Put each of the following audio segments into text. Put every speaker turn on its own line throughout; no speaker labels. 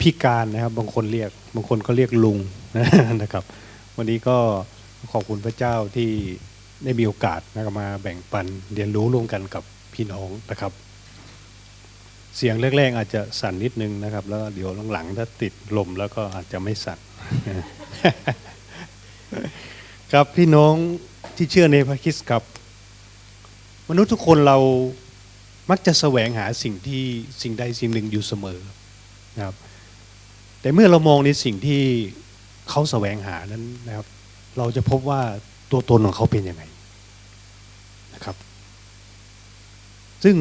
พี่การนะครับ บางคนเรียก บางคนก็เรียกลุงนะครับ วันนี้ก็ขอบคุณพระเจ้าที่ได้มีโอกาสนะครับมาแบ่งปันเรียนรู้ร่วมกันกับพี่น้องนะครับ เสียงแรกๆอาจจะสั่นนิดนึงนะครับ แล้วเดี๋ยวหลังๆถ้าติดลมแล้วก็อาจจะไม่สั่นครับพี่น้องที่เชื่อในพระคริสต์ครับ มนุษย์ทุกคนเรามักจะแสวงหาสิ่งที่สิ่งใดสิ่งหนึ่งอยู่เสมอนะครับ แต่เมื่อเรามองในสิ่งที่เขาแสวงหานั้นนะครับ เราจะพบว่าตัวตนของเขาเป็นยังไงนะครับ ซึ่ง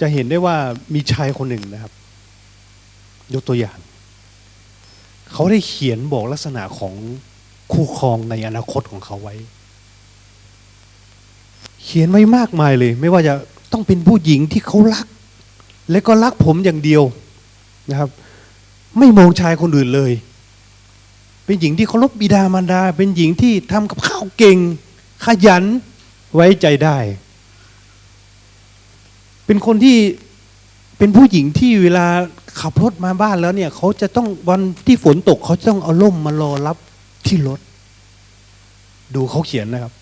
จะเห็นได้ว่ามีชายคนหนึ่งนะครับ ยกตัวอย่าง เขาได้เขียนบอกลักษณะของคู่ครองในอนาคตของเขาไว้ เขียนไว้มากมายเลย ไม่ว่าจะต้องเป็นผู้หญิงที่เขารัก และก็รักผมอย่างเดียว นะครับ ไม่มองชายคนอื่นเลย เป็นหญิงที่เคารพบิดามารดา เป็นหญิงที่ทำกับข้าวเก่ง ขยันไว้ใจได้ เป็นคนที่เป็นผู้หญิงที่เวลาขับรถมาบ้านแล้วเนี่ยเขาจะต้องวันที่ฝนตกเขาจะต้องเอาล่มมารอรับที่รถ ดูเขาเขียนนะครับ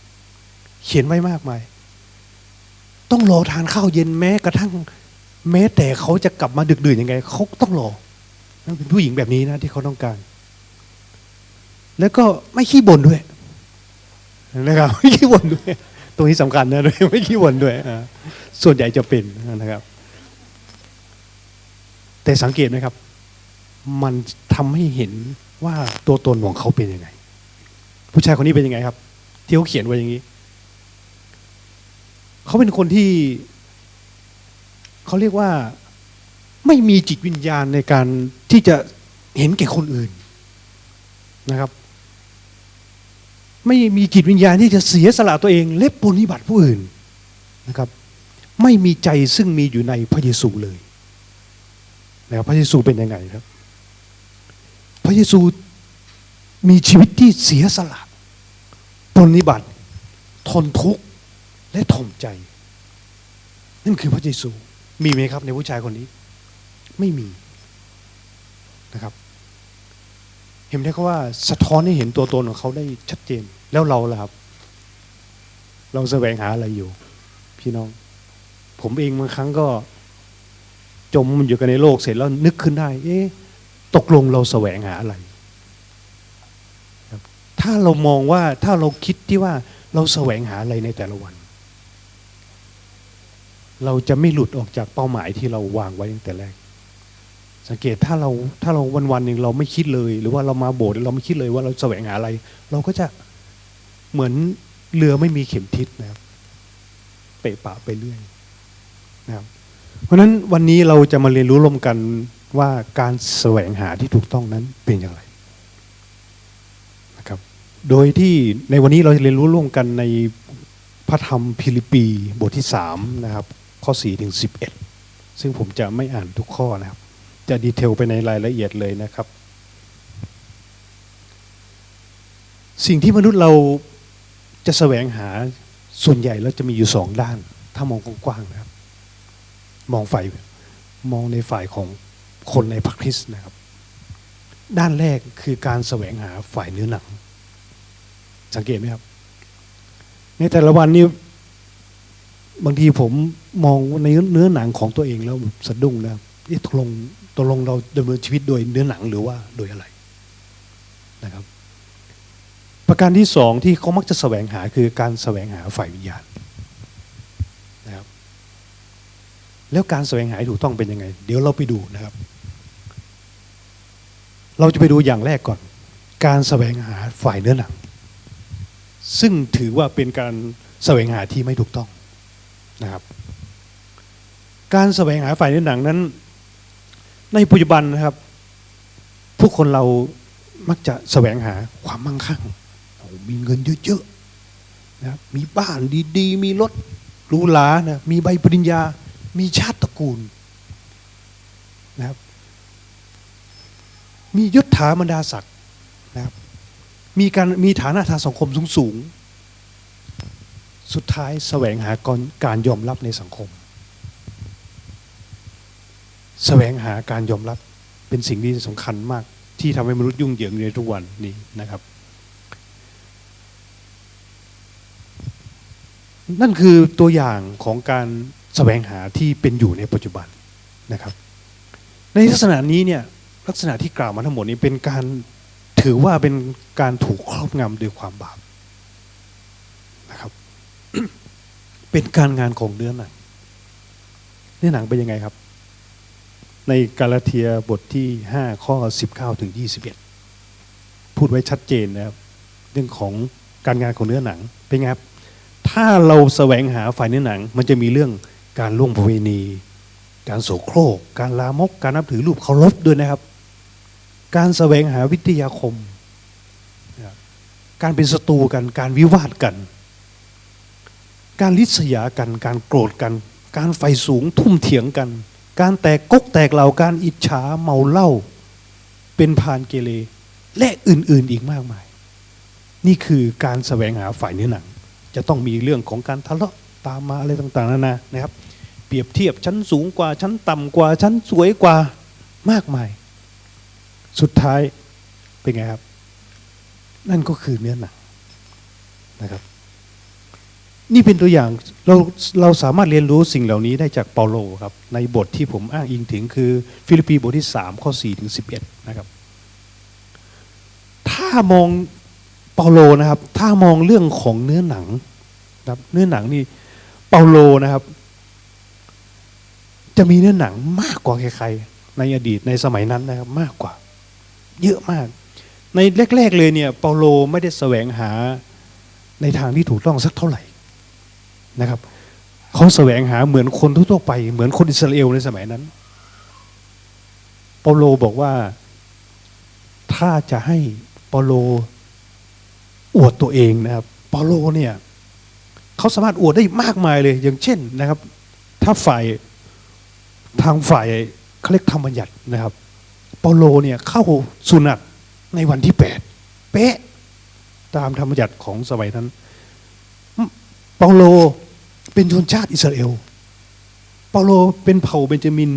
เขียนไว้มากมาย ต้องรอทานข้าวเย็นแม้กระทั่ง แม้แต่เขาจะกลับมาดึกดื่นยังไงเขาต้องรอนั่นเป็นผู้หญิงแบบนี้นะที่เขาต้องการ แล้วก็ไม่ขี้บ่นด้วยนะครับไม่ขี้บ่นด้วย ตรงนี้สำคัญนะด้วยไม่ขี้บ่นด้วยส่วนใหญ่จะเป็นนะครับ แต่สังเกตไหมครับ มันทำให้เห็นว่าตัวตนของเขาเป็นยังไง ผู้ชายคนนี้เป็นยังไงครับ ที่เขาเขียนไว้อย่างนี้ เขาเป็นคนที่ เขาเรียกว่าไม่มีจิตวิญญาณในการที่จะเห็นแก่คนอื่นนะครับ ไม่มีจิตวิญญาณที่จะเสียสละตัวเอง และปฏิบัติผู้อื่นนะครับ ไม่มีใจซึ่งมีอยู่ในพระเยซูเลยนะครับพระเยซูเป็นยังไงครับ พระเยซูมีชีวิตที่เสียสละปฏิบัติ ทนทุกข์และถ่อมใจ นั่นคือพระเยซู มีไหมครับในผู้ชายคนนี้ ไม่มีนะครับ เห็นได้ก็ว่าสะท้อนให้เห็นตัวตนของเขาได้ชัดเจน แล้วเราล่ะครับ เราแสวงหาอะไรอยู่ พี่น้อง ผมเองบางครั้งก็ จมอยู่กันในโลกเสร็จแล้วนึกขึ้นได้ เอ๊ะตกลงเราแสวงหาอะไรถ้าเรามองว่าถ้าเราคิดที่ว่าเราแสวงหาอะไรในแต่ละวัน เราจะไม่หลุดออกจากเป้าหมายที่เราวางไว้ตั้งแต่แรก สังเกตถ้าเราถ้าเราวันวันหนึ่งเราไม่คิดเลย หรือว่าเรามาโบสถ์เราไม่คิดเลยว่าเราแสวงหาอะไร เราก็จะเหมือนเรือไม่มีเข็มทิศนะครับเปะปะไปเรื่อยนะครับเพราะนั้นวันนี้เราจะมาเรียนรู้ร่วมกันว่าการแสวงหาที่ถูกต้องนั้นเป็นอย่างไรนะครับ โดยที่ในวันนี้เราจะเรียนรู้ร่วมกันในพระธรรมพิลิปปีบทที่สามนะครับ ข้อ4ถึง11 ซึ่งผมจะไม่อ่านทุกข้อนะครับ จะดีเทลไปในรายละเอียดเลยนะครับ สิ่งที่มนุษย์เราจะแสวงหาส่วนใหญ่แล้วจะมีอยู่สองด้าน ถ้ามองกว้างๆนะครับ มองฝ่ายมองในฝ่ายของคนในพระคริสต์นะครับ ด้านแรกคือการแสวงหาฝ่ายเนื้อหนัง สังเกตไหมครับ ในแต่ละวันนี้ บางทีผมมองในเนื้อหนังของตัวเองแล้วสะดุ้งนะครับเอ๊ะตกลงตกลงเราดำเนินชีวิตโดยเนื้อหนังหรือว่าโดยอะไรนะครับ ประการที่สองที่เขามักจะแสวงหาคือการแสวงหาฝ่ายวิญญาณนะครับ แล้วการแสวงหาถูกต้องเป็นยังไง เดี๋ยวเราไปดูนะครับ เราจะไปดูอย่างแรกก่อน การแสวงหาฝ่ายเนื้อหนัง ซึ่งถือว่าเป็นการแสวงหาที่ไม่ถูกต้อง นะครับ การแสวงหาฝ่ายเนื้อหนังนั้น ในปัจจุบันนะครับ ผู้คนเรามักจะแสวงหาความมั่งคั่งมีเงินเยอะๆนะมีบ้านดีๆ มีรถหรูหรานะมีใบปริญญา มีชาติตระกูลนะครับ มียศถาบรรดาศักดิ์นะครับ มีการมีฐานะทางสังคมสูงสูงๆ สุดท้ายแสวงหาการการยอมรับในสังคม แสวงหาการยอมรับเป็นสิ่งที่สำคัญมาก ที่ทำให้มนุษย์ยุ่งเหยิงในทุกวันนี้นะครับ นั่นคือตัวอย่างของการแสวงหาที่เป็นอยู่ในปัจจุบันนะครับ ในลักษณะนี้เนี่ยลักษณะที่กล่าวมาทั้งหมดนี้เป็นการถือว่าเป็นการถูกครอบงำโดยความบาป เป็นการงานของเนื้อหนังเนื้อหนังเป็นยังไงครับ ในกาลาเทียบทที่ 5 ข้อ 19 ถึง 21 พูดไว้ชัดเจนนะครับ เรื่องของการงานของเนื้อหนัง เป็นไงครับ ถ้าเราแสวงหาฝ่ายเนื้อหนัง มันจะมีเรื่องการล่วงประเวณี การโสโครก การลามก การนับถือรูปเคารพด้วยนะครับ การแสวงหาวิทยาคม การเป็นศัตรูกัน การวิวาทกัน การลิษยากัน การโกรธกัน การไฟสูงทุ่มเถียงกัน การแตกกกแตกเหล่าการอิจฉาเมาเหล้าเป็นพานเกเรและอื่นๆอีกมากมาย นี่คือการแสวงหาฝ่ายเนื้อหนัง จะต้องมีเรื่องของการทะเลาะตามมาอะไรต่างๆนานานะครับ เปรียบเทียบชั้นสูงกว่าชั้นต่ำกว่าชั้นสวยกว่ามากมาย สุดท้ายเป็นไงครับ นั่นก็คือเนื้อหนังนะครับ นี่เป็นตัวอย่างเราเราสามารถเรียนรู้สิ่งเหล่านี้ได้จากเปาโลครับ ในบทที่ผมอ้างอิงถึงคือฟิลิปปีบทที่ 3 ข้อ 4 ถึง 11 นะครับ ถ้ามองเปาโลนะครับ ถ้ามองเรื่องของเนื้อหนังนะครับ เนื้อหนังนี่เปาโลนะครับ จะมีเนื้อหนังมากกว่าใครๆในอดีตในสมัยนั้นนะครับ มากกว่า เยอะมาก ในแรก ๆ เลยเนี่ยเปาโลไม่ได้แสวงหาในทางที่ถูกต้องสักเท่าไหร่ นะครับเขาแสวงหาเหมือนคนทั่วไป เหมือนคนอิสราเอลในสมัยนั้นเปาโลบอกว่า ถ้าจะให้เปาโลอวดตัวเองนะครับเปาโลเนี่ยเขาสามารถอวดได้มากมายเลย อย่างเช่นนะครับ ถ้าฝ่ายทางฝ่ายเขาเรียกธรรมบัญญัตินะครับเปาโลเนี่ยเข้าสุนัตในวันที่แปดเป๊ะตามธรรมบัญญัติของสมัยนั้นเปาโล เป็นชนชาติอิสราเอล เปาโลเป็นเผ่าเบนจามิน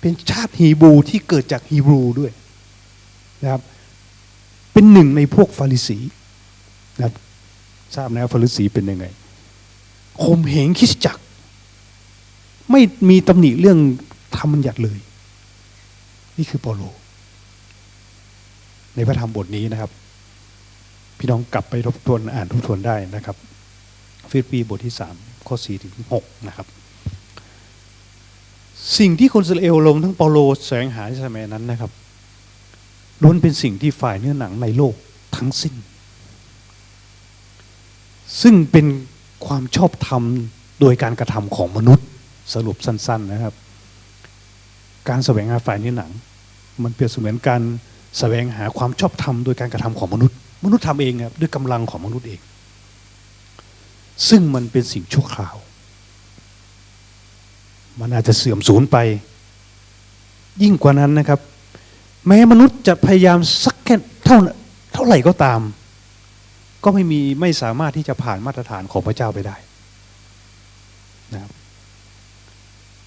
เป็นชาติฮีบรูที่เกิดจากฮีบรูด้วยนะครับ เป็นหนึ่งในพวกฟาริสีนะครับทราบนะฟาริสีเป็นยังไงข่มเหงคริสจักรไม่มีตำหนิเรื่องธรรมบัญญัติเลย นี่คือเปาโล ในพระธรรมบทนี้นะครับ พี่น้องกลับไปทบทวนอ่านทบทวนได้นะครับ ฟิลิปปีบทที่สาม ข้อสี่ถึงหกนะครับ สิ่งที่คนอิสราเอลลงทั้งเปาโลแสวงหาในสมัยนั้นนะครับล้วนเป็นสิ่งที่ฝ่ายเนื้อหนังในโลกทั้งสิ้น ซึ่งเป็นความชอบธรรมโดยการกระทำของมนุษย์สรุปสั้น ๆนะครับ การแสวงหาฝ่ายเนื้อหนัง มันเปรียบเสมือนการแสวงหาความชอบธรรมโดยการกระทำของมนุษย์ มนุษย์ทำเองครับด้วยกำลังของมนุษย์เอง ซึ่งมันเป็นสิ่งชั่วคราว มันอาจจะเสื่อมสูญไป ยิ่งกว่านั้นนะครับ แม้มนุษย์จะพยายามสักแค่เท่าเท่าไหร่ก็ตาม ก็ไม่มีไม่สามารถที่จะผ่านมาตรฐานของพระเจ้าไปได้นะครับ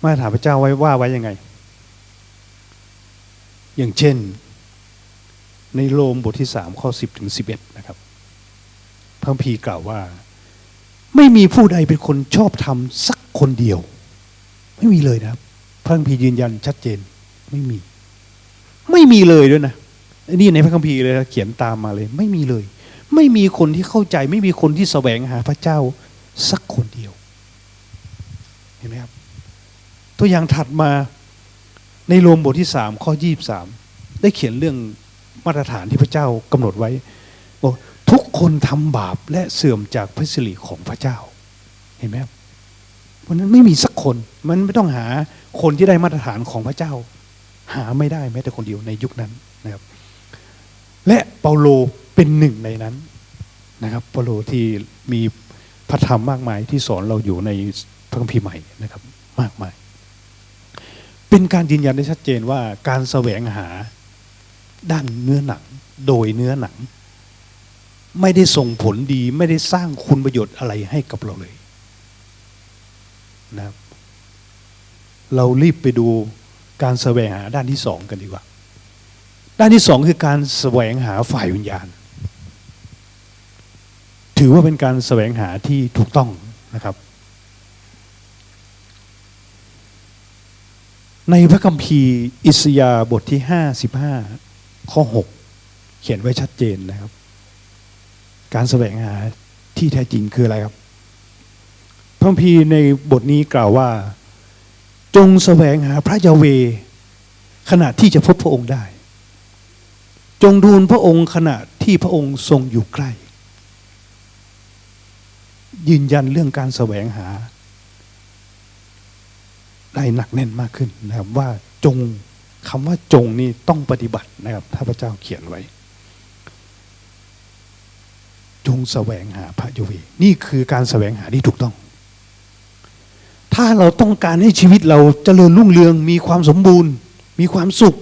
มาตรฐานพระเจ้าไว้ว่าไว้ยังไง อย่างเช่น ในโรมบทที่สามข้อสิบถึงสิบเอ็ดนะครับพระคัมภีกล่าวว่า ไม่มีผู้ใดเป็นคนชอบทำสักคนเดียว ไม่มีเลยนะครับ พระคัมภีร์ยืนยันชัดเจนไม่มี ไม่มีเลยด้วยนะนี่ในพระคัมภีร์เลยนะเขียนตามมาเลย ไม่มีเลย ไม่มีคนที่เข้าใจ ไม่มีคนที่แสวงหาพระเจ้าสักคนเดียว เห็นไหมครับ ตัวอย่างถัดมาในโรมบทที่สามข้อยี่บสามได้เขียนเรื่องมาตรฐานที่พระเจ้ากำหนดไว้บอก คนทำบาปและเสื่อมจากพระสิริของพระเจ้า เห็นไหมเพราะนั้นไม่มีสักคนมันไม่ต้องหาคนที่ได้มาตรฐานของพระเจ้า หาไม่ได้แม้แต่คนเดียวในยุคนั้นนะครับ และเปาโลเป็นหนึ่งในนั้นนะครับเปาโลที่มีพระธรรมมากมายที่สอนเราอยู่ในพระคัมภีร์ใหม่นะครับ มากมาย เป็นการยืนยันได้ชัดเจนว่าการแสวงหาด้านเนื้อหนังโดยเนื้อหนัง ไม่ได้ส่งผลดี ไม่ได้สร้างคุณประโยชน์อะไรให้กับเราเลยนะครับ เรารีบไปดูการแสวงหาด้านที่สองกันดีกว่า ด้านที่สองคือการแสวงหาฝ่ายวิญญาณ ถือว่าเป็นการแสวงหาที่ถูกต้องนะครับ ในพระคัมภีร์อิสยาบทที่ 55 ข้อ 6 เขียนไว้ชัดเจนนะครับ การแสวงหาที่แท้จริงคืออะไรครับพระคัมภีในบทนี้กล่าวว่า จงแสวงหาพระยาเว ขณะที่จะพบพระองค์ได้ จงดูลพระองค์ขณะที่พระองค์ทรงอยู่ใกล้ ยืนยันเรื่องการแสวงหาได้หนักแน่นมากขึ้นนะครับว่าจงคำว่าจงนี่ต้องปฏิบัตินะครับ ถ้าพระเจ้าเขียนไว้ จงแสวงหาพระยาเวห์นี่คือการแสวงหาที่ถูกต้อง ถ้าเราต้องการให้ชีวิตเราเจริญรุ่งเรือง มีความสมบูรณ์ มีความสุข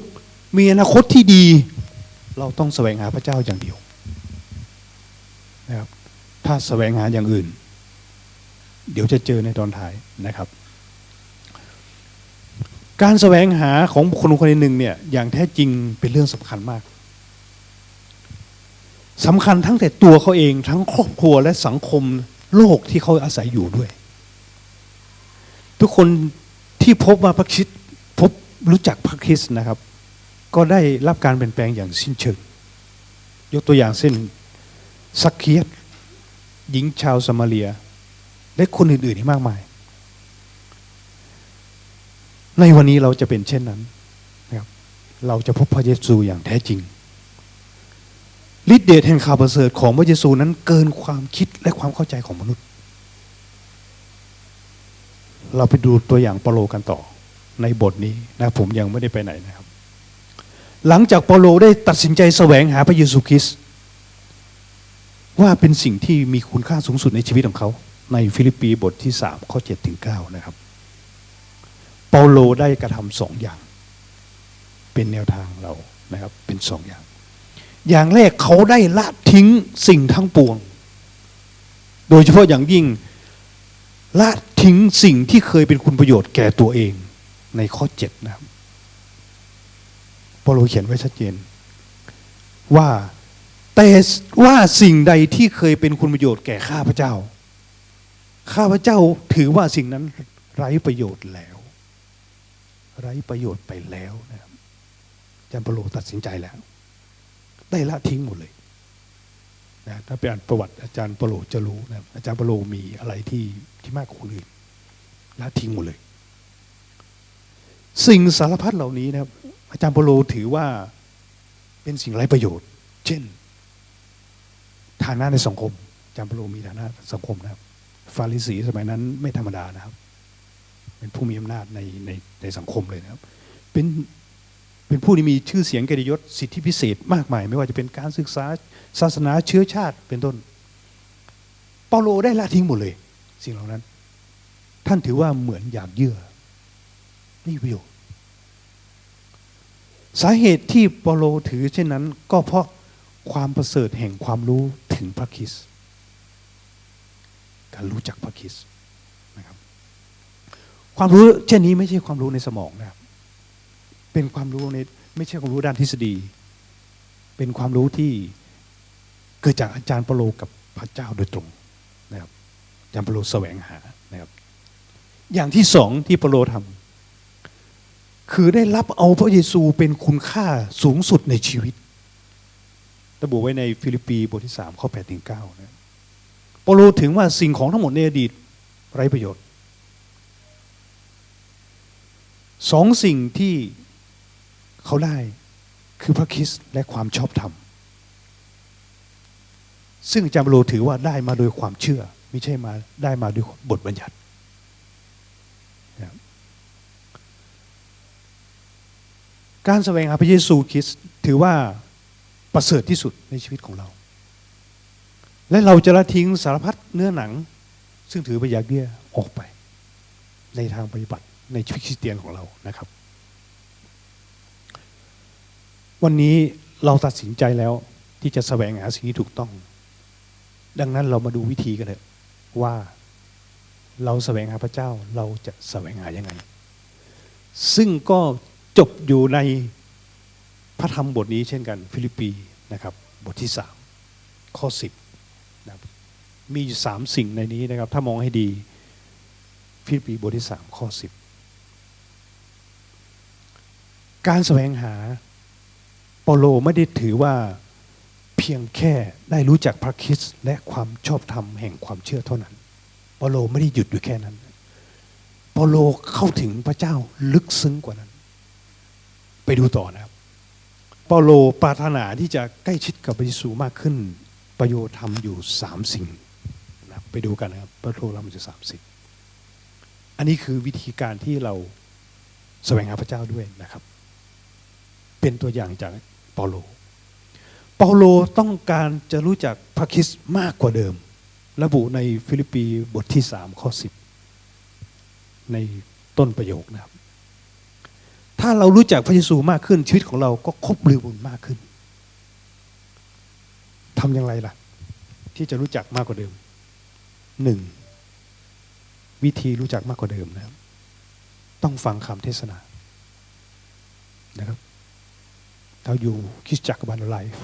มีอนาคตที่ดี เราต้องแสวงหาพระเจ้าอย่างเดียวนะครับ ถ้าแสวงหาอย่างอื่น เดี๋ยวจะเจอในตอนท้ายนะครับ การแสวงหาของคนคนหนึ่งเนี่ยอย่างแท้จริงเป็นเรื่องสำคัญมาก สำคัญทั้งแต่ตัวเขาเองทั้งครอบครัวและสังคมโลกที่เขาอาศัยอยู่ด้วย ทุกคนที่พบว่าพระคริสต์พบรู้จักพระคริสต์นะครับ ก็ได้รับการเปลี่ยนแปลงอย่างสิ้นเชิงยกตัวอย่างเช่นซักเคียสหญิงชาวสมาเลีย และคนอื่นๆอีกมากมาย ในวันนี้เราจะเป็นเช่นนั้นนะครับเราจะพบพระเยซูอย่างแท้จริง ฤทธิเดชแห่งข่าวประเสริฐของพระเยซูนั้นเกินความคิดและความเข้าใจของมนุษย์ เราไปดูตัวอย่างเปาโลกันต่อในบทนี้นะผมยังไม่ได้ไปไหนนะครับ หลังจากเปาโลได้ตัดสินใจแสวงหาพระเยซูคริสต์ว่าเป็นสิ่งที่มีคุณค่าสูงสุดในชีวิตของเขา ในฟิลิปปีบทที่สามข้อเจ็ดถึงเก้านะครับ เปาโลได้กระทำสองอย่าง เป็นแนวทางเรานะครับ เป็นสองอย่าง อย่างแรกเขาได้ละทิ้งสิ่งทั้งปวง โดยเฉพาะอย่างยิ่งละทิ้งสิ่งที่เคยเป็นคุณประโยชน์แก่ตัวเองในข้อเจ็ดนะครับเปาเขียนไว้ชัดเจน ว่าแต่ว่าสิ่งใดที่เคยเป็นคุณประโยชน์แก่ข้าพเจ้า ข้าพเจ้าถือว่าสิ่งนั้นไร้ประโยชน์แล้ว ไร้ประโยชน์ไปแล้วนะครับอาจารย์ปโลตัดสินใจแล้ว ได้ละทิ้งหมดเลยนะถ้าไปอ่านประวัติอาจารย์ปาโลจะรู้นะอาจารย์ปาโลมีอะไรที่ที่มากกว่าคนอื่นละทิ้งหมดเลย สิ่งสารพัดเหล่านี้นะครับ อาจารย์ปาโลถือว่าเป็นสิ่งไร้ประโยชน์ เช่น ฐานะในสังคม อาจารย์ปาโลมีฐานะสังคมนะครับ ฟาริสีสมัยนั้นไม่ธรรมดานะครับ เป็นผู้มีอำนาจในในในสังคมเลยนะครับ เป็น เป็นผู้ที่มีชื่อเสียงเกียรติยศสิทธิพิเศษมากมาย ไม่ว่าจะเป็นการศึกษาศาสนาเชื้อชาติเป็นต้น เปาโลได้ละทิ้งหมดเลย สิ่งเหล่านั้น ท่านถือว่าเหมือนอยากเยื่อ นี่ประโยชน์สาเหตุที่เปาโลถือเช่นนั้น ก็เพราะความประเสริฐแห่งความรู้ถึงพระคริสต์การรู้จักพระคริสต์นะครับ ความรู้เช่นนี้ไม่ใช่ความรู้ในสมองนะครับ เป็นความรู้ในไม่ใช่ความรู้ด้านทฤษฎี เป็นความรู้ที่เกิดจากอาจารย์เปโลกับพระเจ้าโดยตรงนะครับอาจารย์เปโลแสวงหานะครับ อย่างที่สองที่เปโลทำคือได้รับเอาพระเยซูเป็นคุณค่าสูงสุดในชีวิต ระบุไว้ในฟิลิปปีบทที่สามข้อแปดถึงเก้านะเปโลถึงว่าสิ่งของทั้งหมดในอดีตไร้ประโยชน์สองสิ่งที่ เขาได้คือพระคิสและความชอบธรรม ซึ่งอาจารย์เปาโลถือว่าได้มาโดยความเชื่อ ไม่ใช่มาได้มาด้วยบทบัญญัติการแสวงหาพระเยซูคริสต์ถือว่าประเสริฐที่สุดในชีวิตของเรา และเราจะละทิ้งสารพัดเนื้อหนัง ซึ่งถือไปนยาเบี้ยออกไป ในทางปฏิบัติในชีวิตคริสเตียนของเรานะครับ วันนี้เราตัดสินใจแล้วที่จะแสวงหาสิ่งที่ถูกต้อง ดังนั้นเรามาดูวิธีกันเถอะว่าเราแสวงหาพระเจ้าเราจะแสวงหายังไง ซึ่งก็จบอยู่ในพระธรรมบทนี้เช่นกัน ฟิลิปปีนะครับบทที่สามข้อสิบนะมีอยู่สามสิ่งในนี้นะครับ ถ้ามองให้ดี ฟิลิปปีบทที่สามข้อสิบการแสวงหา เปาโลไม่ได้ถือว่าเพียงแค่ได้รู้จักพระคริสต์และความชอบธรรมแห่งความเชื่อเท่านั้นเปาโลไม่ได้หยุดอยู่แค่นั้นเปาโลเข้าถึงพระเจ้าลึกซึ้งกว่านั้น ไปดูต่อนะครับเปาโลปรารถนาที่จะใกล้ชิดกับพระเยซูมากขึ้นประโยชน์ทำอยู่สามสิ่งนะไปดูกันนะครับเปาโลทำอยู่สามสิ่งอันนี้คือวิธีการที่เราแสวงหาพระเจ้าด้วยนะครับ เป็นตัวอย่างจาก เปาโล เปาโลต้องการจะรู้จักพระคริสต์มากกว่าเดิม ระบุในฟิลิปปีบทที่สามข้อสิบในต้นประโยคนะครับ ถ้าเรารู้จักพระเยซูมากขึ้นชีวิตของเราก็ครบบริบูรณ์มากขึ้นทำอย่างไรล่ะ ที่จะรู้จักมากกว่าเดิมหนึ่งวิธีรู้จักมากกว่าเดิมนะครับ ต้องฟังคำเทศนานะครับ เราอยู่คริสตจักรบันไลฟ์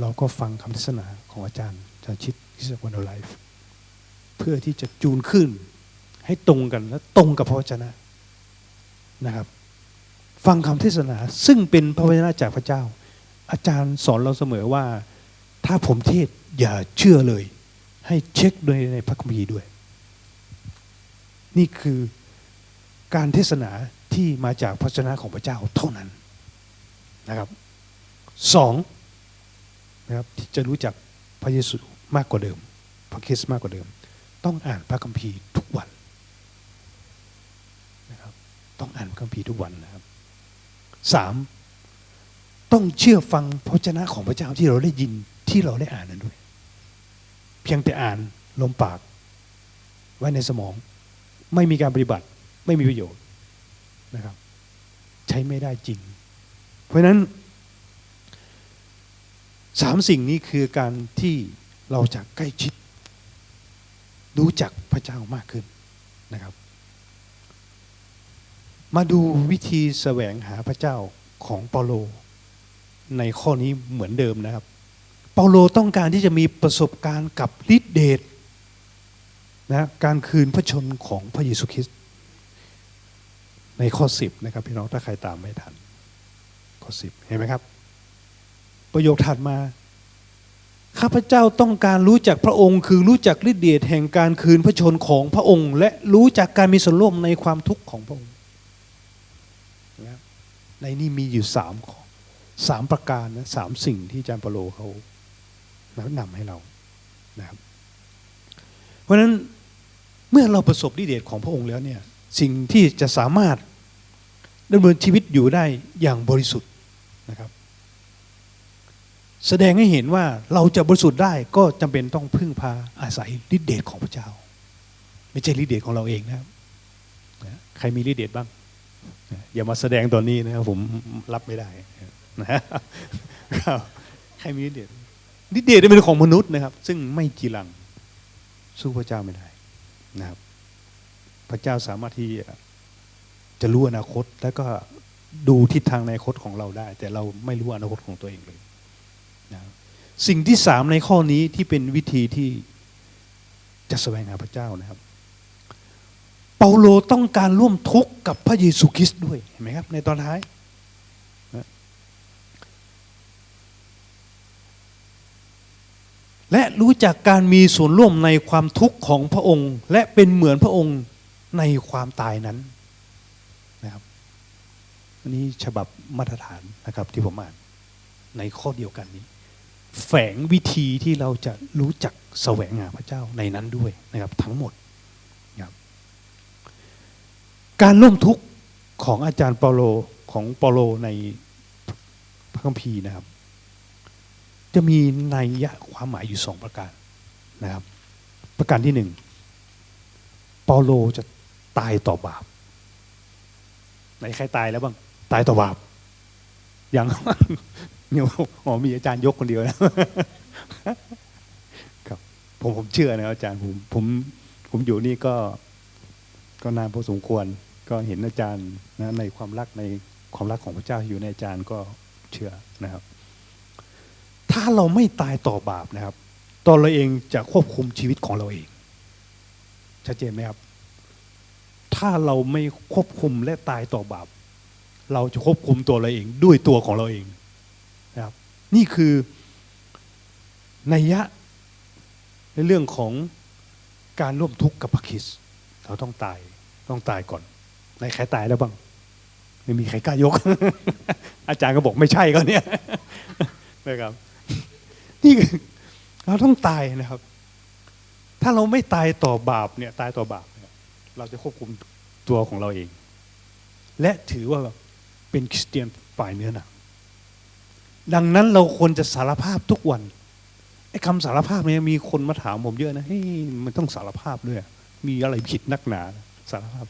เราก็ฟังคำเทศนาของอาจารย์อาจารย์ชิดคริสตจักรบันไลฟ์เพื่อที่จะจูนขึ้นให้ตรงกันและตรงกับพระวจนะนะครับ ฟังคำเทศนาซึ่งเป็นพระวจนะจากพระเจ้า อาจารย์สอนเราเสมอว่า ถ้าผมเทศอย่าเชื่อเลย ให้เช็คโดยในพระคัมภีร์ด้วย นี่คือการเทศนาที่มาจากพระวจนะของพระเจ้าเท่านั้น นะครับสองนะครับที่จะรู้จักพระเยซูมากกว่าเดิม พระคริสต์มากกว่าเดิม ต้องอ่านพระคัมภีร์ทุกวันนะครับต้องอ่านพระคัมภีร์ทุกวันนะครับสามต้องเชื่อฟังพระวจนะของพระเจ้าที่เราได้ยินที่เราได้อ่านนั้นด้วย เพียงแต่อ่านลมปาก ไว้ในสมอง ไม่มีการปฏิบัติไม่มีประโยชน์นะครับ ใช้ไม่ได้จริง เพราะนั้นสามสิ่งนี้คือการที่เราจะใกล้ชิด รู้จักพระเจ้ามากขึ้นนะครับ มาดูวิธีแสวงหาพระเจ้าของเปาโล ในข้อนี้เหมือนเดิมนะครับ เปาโลต้องการที่จะมีประสบการณ์กับฤทธิเดชนะการคืนพระชนของพระเยซูคริสต์ในข้อสิบนะครับพี่น้องถ้าใครตามไม่ทัน ข้อสิบเห็นไหมครับ ประโยคถัดมา ข้าพเจ้าต้องการรู้จักพระองค์ คือรู้จักฤทธิเดชแห่งการคืนพระชนของพระองค์ และรู้จักการมีส่วนร่วมในความทุกข์ของพระองค์ในนี้มีอยู่สามข้อสามประการนะสามสิ่งที่อาจารย์เปโลเขาแนะนำให้เรานะครับ เพราะฉะนั้นเมื่อเราประสบฤทธิเดชของพระองค์แล้วเนี่ยสิ่งที่จะสามารถดำเนินชีวิตอยู่ได้อย่างบริสุทธิ์ นะครับ แสดงให้เห็นว่าเราจะบริสุทธิ์ได้ก็จำเป็นต้องพึ่งพาอาศัยฤทธิเดชของพระเจ้า ไม่ใช่ฤทธิเดชของเราเองนะครับใครมีฤทธิเดชบ้าง อย่ามาแสดงตอนนี้นะครับผมรับไม่ได้นะครับใครมีฤทธิเดชฤทธิเดชเป็นของมนุษย์นะครับ ซึ่งไม่จีรังสู้พระเจ้าไม่ได้นะครับ พระเจ้าสามารถที่จะรู้อนาคต แล้วก็ ดูทิศทางในคตของเราได้ แต่เราไม่รู้อนาคตของตัวเองเลยนะสิ่งที่สามในข้อนี้ที่เป็นวิธีที่จะแสวงหาพระเจ้านะครับ เปาโลต้องการร่วมทุกข์กับพระเยซูคริสต์ด้วยเห็นไหมครับ ในตอนท้ายนะและรู้จักการมีส่วนร่วมในความทุกข์ของพระองค์ และเป็นเหมือนพระองค์ในความตายนั้น อันนี้ฉบับมาตรฐานนะครับที่ผมอ่านในข้อเดียวกันนี้ แฝงวิธีที่เราจะรู้จักแสวงหาพระเจ้าในนั้นด้วยนะครับ ทั้งหมดนะครับการร่วมทุกข์ของอาจารย์เปาโลของเปาโลในพระคัมภีร์นะครับ จะมีนัยยะความหมายอยู่สองประการนะครับ ประการที่หนึ่งเปาโลจะตายต่อบาปไหนใครตายแล้วบ้าง ตายต่อบาปอยังเนี่ยอ๋อมีอาจารย์ยกคนเดียวนะครับผมผมเชื่อนะอาจารย์ผมผมผมอยู่นี่ก็ก็นานพอสมควร
ก็เห็นอาจารย์นะในความรักในความรักของพระเจ้าอยู่ในอาจารย์ก็เชื่อนะครับ
ถ้าเราไม่ตายต่อบาปนะครับตนเราเองจะควบคุมชีวิตของเราเองชัดเจนไหมครับ ถ้าเราไม่ควบคุมและตายต่อบาป เราจะควบคุมตัวเราเองด้วยตัวของเราเองนะครับนี่คือนัยยะในเรื่องของการร่วมทุกข์กับพระคริสต์เราต้องตายต้องตายก่อนในใครตายแล้วบ้างไม่มีใครกล้ายก อาจารย์ก็บอกไม่ใช่ก็เนี่ยนะครับนี่เราต้องตายนะครับ ถ้าเราไม่ตายต่อบาปเนี่ยตายต่อบาปเนี่ยเราจะควบคุมตัวของเราเอง และถือว่า เป็นคริสเตียนฝ่ายเนื้อหนังดังนั้นเราควรจะสารภาพทุกวันไอ้คำสารภาพเนี่ยมีคนมาถามผมเยอะนะเฮ้ยมันต้องสารภาพด้วยมีอะไรผิดนักหนา สารภาพ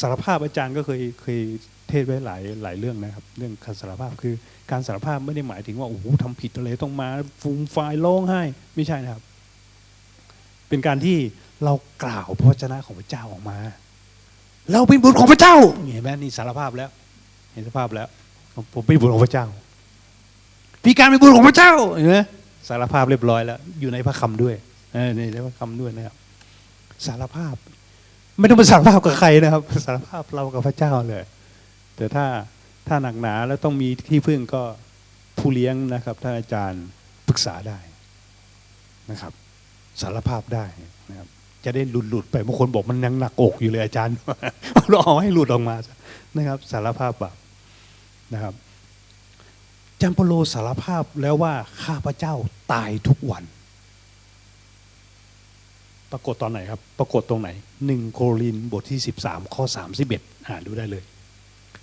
สารภาพอาจารย์ก็เคยเคยเทศไว้หลายหลายเรื่องนะครับ เรื่องการสารภาพคือการสารภาพไม่ได้หมายถึงว่าโอ้โหทำผิดอะไรต้องมาฟูมไฟายร้องไห้ไม่ใช่นะครับ เป็นการที่เรากล่าวพระวจนะของพระเจ้าออกมา เราเป็นบุตรของพระเจ้าเห็นไหมนี่สารภาพแล้ว ห็นสภาพแล้ว ผมเป็นบุตรของพระเจ้า พี่การเป็นบุตรของพระเจ้าเห็นไหมสารภาพเรียบร้อยแล้ว อยู่ในพระคำด้วยในพระคำด้วยนะครับ สารภาพ ไม่ต้องไปสารภาพกับใครนะครับ สารภาพเรากับพระเจ้าเลย แต่ถ้าถ้าหนักหนาแล้วต้องมีที่พึ่งก็ผู้เลี้ยงนะครับท่านอาจารย์ปรึกษาได้นะครับ สารภาพได้นะครับ จะได้หลุดหลุดไปบางคนบอกมันยังหนักอกอยู่เลยอาจารย์เราเอาให้หลุดออกมานะครับ สารภาพบาป นะครับจำเปโลสารภาพแล้วว่าข้าพเจ้าตายทุกวัน ปรากฏตอนไหนครับ ปรากฏตรงไหนหนึ่งโครินบทที่สิบสามข้อสามสิบเอ็ดอ่านดูได้เลย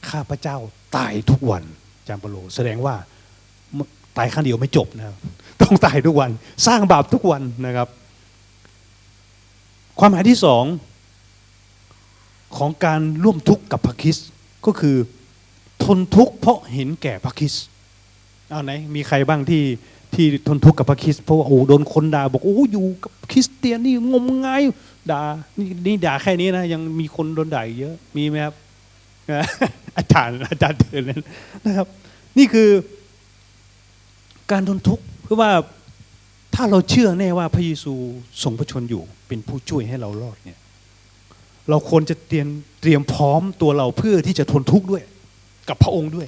ข้าพเจ้าตายทุกวันจำเปโลแสดงว่าตายครั้งเดียวไม่จบนะครับต้องตายทุกวัน สร้างบาปทุกวันนะครับ ความหมายที่สองของการร่วมทุกข์กับพระคริสต์ก็คือ ทนทุกข์เพราะเห็นแก่พระคริสต์เอาไหนมีใครบ้างที่ที่ทนทุกข์กับพระคริสต์เพราะว่าโอ้โดนคนด่าบอกโอ้อยู่กับคริสเตียนนี่งมงายด่านี่นี่ด่าแค่นี้นะยังมีคนโดนด่าอีกเยอะมีไหมครับอาจารย์อาจารย์เตือนนะครับ นี่คือการทนทุกข์เพื่อว่าถ้าเราเชื่อแน่ว่าพระเยซูทรงพระชนอยู่ เป็นผู้ช่วยให้เรารอดเนี่ย เราควรจะเตรียมเตรียมพร้อมตัวเราเพื่อที่จะทนทุกข์ด้วย กับพระองค์ด้วย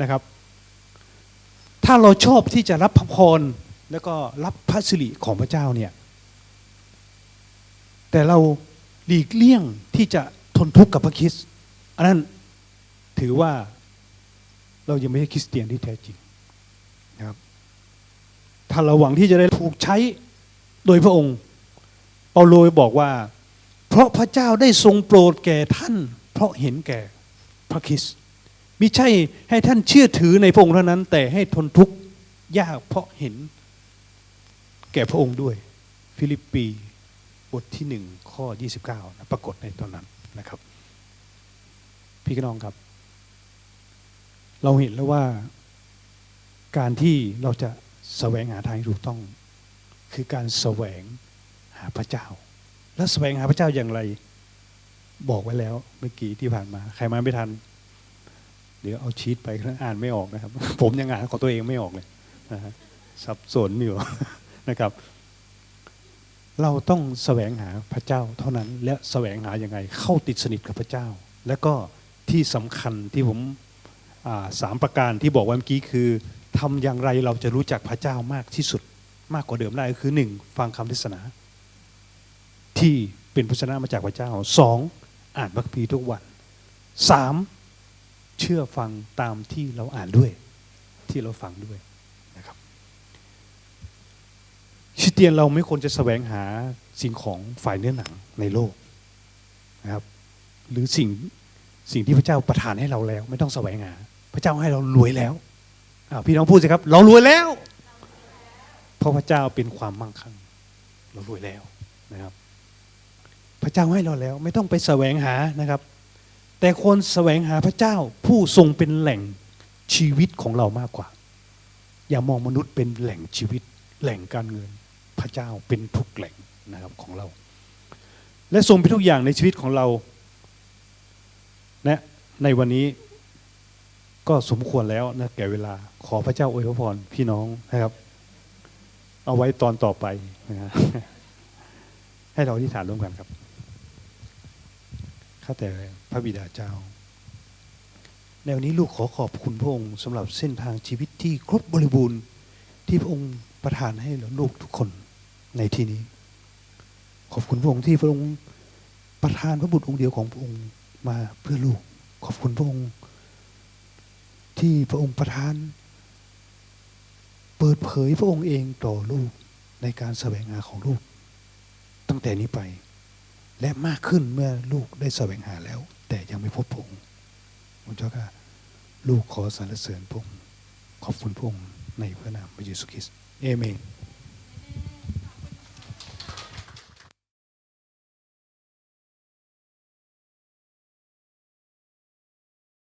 นะครับ ถ้าเราชอบที่จะรับพระพรแล้วก็รับพระสิริของพระเจ้าเนี่ย แต่เราหลีกเลี่ยงที่จะทนทุกข์กับพระคริสต์อันนั้นถือว่าเรายังไม่ใช่คริสเตียนที่แท้จริงนะครับ ถ้าเราหวังที่จะได้ถูกใช้โดยพระองค์เปาโลบอกว่า เพราะพระเจ้าได้ทรงโปรดแก่ท่าน เพราะเห็นแก่พระคริสต์ มิใช่ให้ท่านเชื่อถือในพระองค์เท่านั้น แต่ให้ทนทุกข์ยากเพราะเห็น แก่พระองค์ด้วย ฟิลิปปีบทที่หนึ่งข้อ 29นะปรากฏในตอนนั้นนะครับ พี่น้องครับ เราเห็นแล้วว่าการที่เราจะแสวงหาทางที่ถูกต้อง คือการแสวงหาพระเจ้า แล้วแสวงหาพระเจ้าอย่างไร บอกไว้แล้วเมื่อกี้ที่ผ่านมา ใครมาไม่ทัน เดี๋ยวเอาชีตไปอ่านไม่ออกนะครับ ผมยังอ่านของตัวเองไม่ออกเลยนะฮะสับสนอยู่นะครับ เราต้องแสวงหาพระเจ้าเท่านั้นและแสวงหาอยังไง เข้าติดสนิทกับพระเจ้า แล้วก็ที่สำคัญที่ผมสามประการที่บอกไว้เมื่อกี้คือทำอย่างไรเราจะรู้จักพระเจ้ามากที่สุดมากกว่าเดิมได้ก็คือหนึ่งฟังคำเทศนา ที่เป็นพระชนะมาจากพระเจ้าสองอ่านพระคัมภีร์ทุกวันสาม เชื่อฟังตามที่เราอ่านด้วย ที่เราฟังด้วยนะครับคริสเตียนเราไม่ควรจะแสวงหาสิ่งของฝ่ายเนื้อหนังในโลกนะครับ หรือสิ่งสิ่งที่พระเจ้าประทานให้เราแล้ว ไม่ต้องแสวงหา พระเจ้าให้เรารวยแล้วอ้าวพี่น้องพูดสิครับ เรารวยแล้วเพราะพระเจ้าเป็นความมั่งคั่ง เรารวยแล้วนะครับ พระเจ้าให้เราแล้ว ไม่ต้องไปแสวงหานะครับ แต่คนแสวงหาพระเจ้าผู้ทรงเป็นแหล่งชีวิตของเรามากกว่า อย่ามองมนุษย์เป็นแหล่งชีวิต แหล่งการเงิน พระเจ้าเป็นทุกแหล่งนะครับของเรา และทรงเป็นทุกอย่างในชีวิตของเรา
และในวันนี้ก็สมควรแล้วนะแก่เวลาขอพระเจ้าอวยพรพี่น้องนะครับ เอาไว้ตอนต่อไปนะฮะให้เราอธิษฐานร่วมกันครับ ข้าแต่พระบิดาเจ้า ในวันนี้ลูกขอขอบคุณพระองค์สำหรับเส้นทางชีวิตที่ครบบริบูรณ์ ที่พระองค์ประทานให้เราลูกทุกคนในที่นี้ ขอบคุณพระองค์ที่พระองค์ประทานพระบุตรองค์เดียวของพระองค์มาเพื่อลูก ขอบคุณพระองค์ ที่พระองค์ประทาน เปิดเผยพระองค์เองต่อลูกในการแสวงหาของลูก ตั้งแต่นี้ไป และมากขึ้นเมื่อลูกได้แสวงหาแล้ว แต่ยังไม่พบพระองค์พระเจ้าค่ะลูกขอสรรเสริญพระองค์ขอบคุณพระองค์ในพระนามพระเยซูคริสต์เอเมน